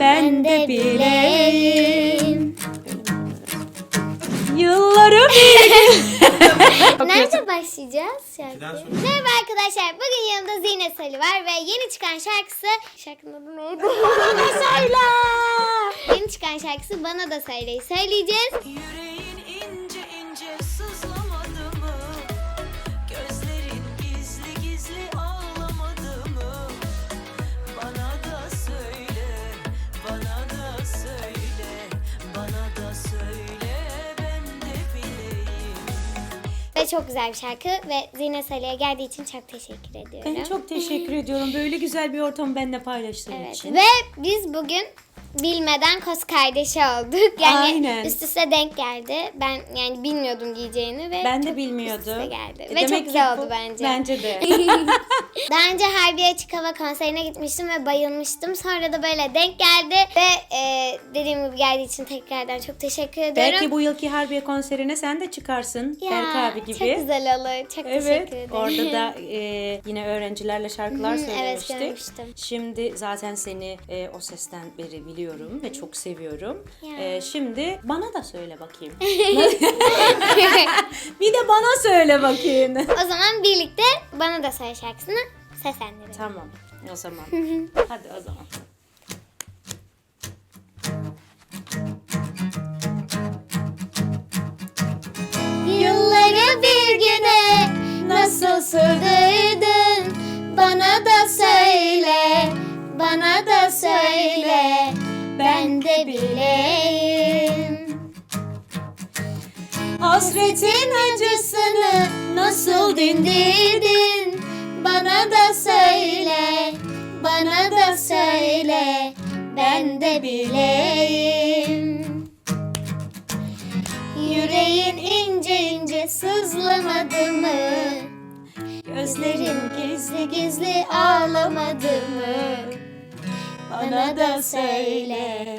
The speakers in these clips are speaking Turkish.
ben de bileyim. Yılları Nerede başlayacağız İkiden şarkı? sonra. Merhaba arkadaşlar. Bugün yanımda Zine Salih var ve yeni çıkan şarkısı... Şarkının adı neydi? Söyle! yeni çıkan şarkısı Bana Da Söyle'yi söyleyeceğiz. Yüreğin çok güzel bir şarkı ve Zine Salih'e geldiği için çok teşekkür ediyorum. Ben çok teşekkür ediyorum. Böyle güzel bir ortamı benimle paylaştığın Evet. için. Ve biz bugün bilmeden kos kardeşi olduk. Yani Aynen. üst üste denk geldi. Ben yani bilmiyordum giyeceğini ve Ben de bilmiyordum. Üst üste geldi. E, ve çok güzel oldu bence. Bence de. Daha önce Harbiye Açık Hava konserine gitmiştim ve bayılmıştım. Sonra da böyle denk geldi ve e, dediğim gibi geldiği için tekrardan çok teşekkür ediyorum. Belki bu yılki Harbiye konserine sen de çıkarsın. Ya, Berk abi gibi. Çok güzel olur. Çok Evet. teşekkür ederim. Orada da e, yine öğrencilerle şarkılar hı, evet, söylemiştik. görmüştüm. Şimdi zaten seni e, o sesten beri biliyorum ve çok seviyorum. Ya. E, şimdi bana da söyle bakayım. bir de bana söyle bakayım. o zaman birlikte Bana Da Söyle şarkısını seslendirelim. tamam. O zaman. Hadi o zaman. Yılları bir güne nasıl sığdırdın Bana da söyle, bana da bileyim Hasretin acısını nasıl dindirdin Bana da söyle, bana da söyle Ben de bileyim Yüreğin ince ince sızlamadı mı? Gözlerin gizli gizli ağlamadı mı? Bana da söyle,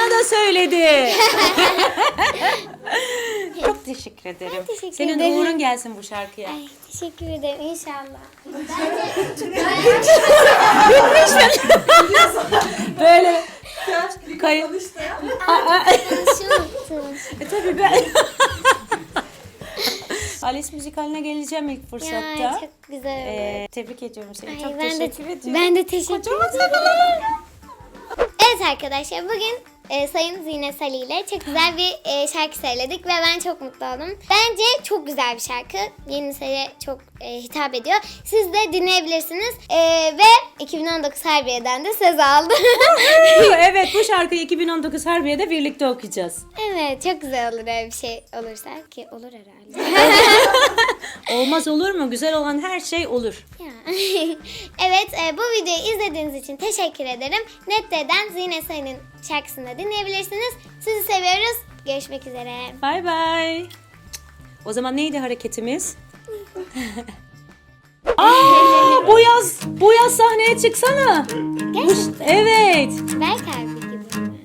Bana da söyledi. Çok teşekkür ederim. teşekkür Senin ederim. uğurun gelsin bu şarkıya. Ay teşekkür ederim inşallah. Böyle kayıp. E tabii ben. Alice müzikaline geleceğim ilk fırsatta. ya çok güzel oldu. Ee, tebrik ediyorum seni. Ay, Çok ben teşekkür de, ediyorum. Ben de teşekkür Kocaman ederim. Evet arkadaşlar bugün e, Sayın Zine Salih ile çok güzel bir e, şarkı söyledik ve ben çok mutlu oldum. Bence çok güzel bir şarkı. Yeni nesile çok e, hitap ediyor. Siz de dinleyebilirsiniz. E, ve 2019 Harbiye'den de söz aldım. evet bu şarkıyı 2019 Harbiye'de birlikte okuyacağız. evet çok güzel olur öyle bir şey olursa ki olur herhalde. Olmaz olur mu? Güzel olan her şey olur. Ya. videoyu izlediğiniz için teşekkür ederim. Nette'den Zine Sayın'ın şarkısını da dinleyebilirsiniz. Sizi seviyoruz. Görüşmek üzere. Bay bay. O zaman neydi hareketimiz? Aa, bu yaz, bu yaz sahneye çıksana. Gerçekten. Evet. Berk abi gibi.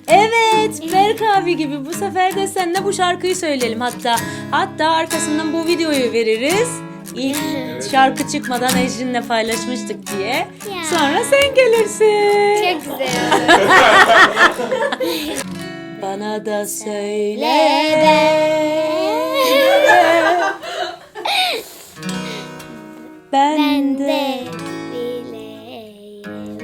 Evet, Berk abi gibi bu sefer de seninle bu şarkıyı söyleyelim hatta. Hatta arkasından bu videoyu veririz. İlk şarkı çıkmadan Ejrin'le paylaşmıştık diye. Ya. Sonra sen gelirsin. Çok güzel. Bana da söyle. Ben ben de. de bileyim.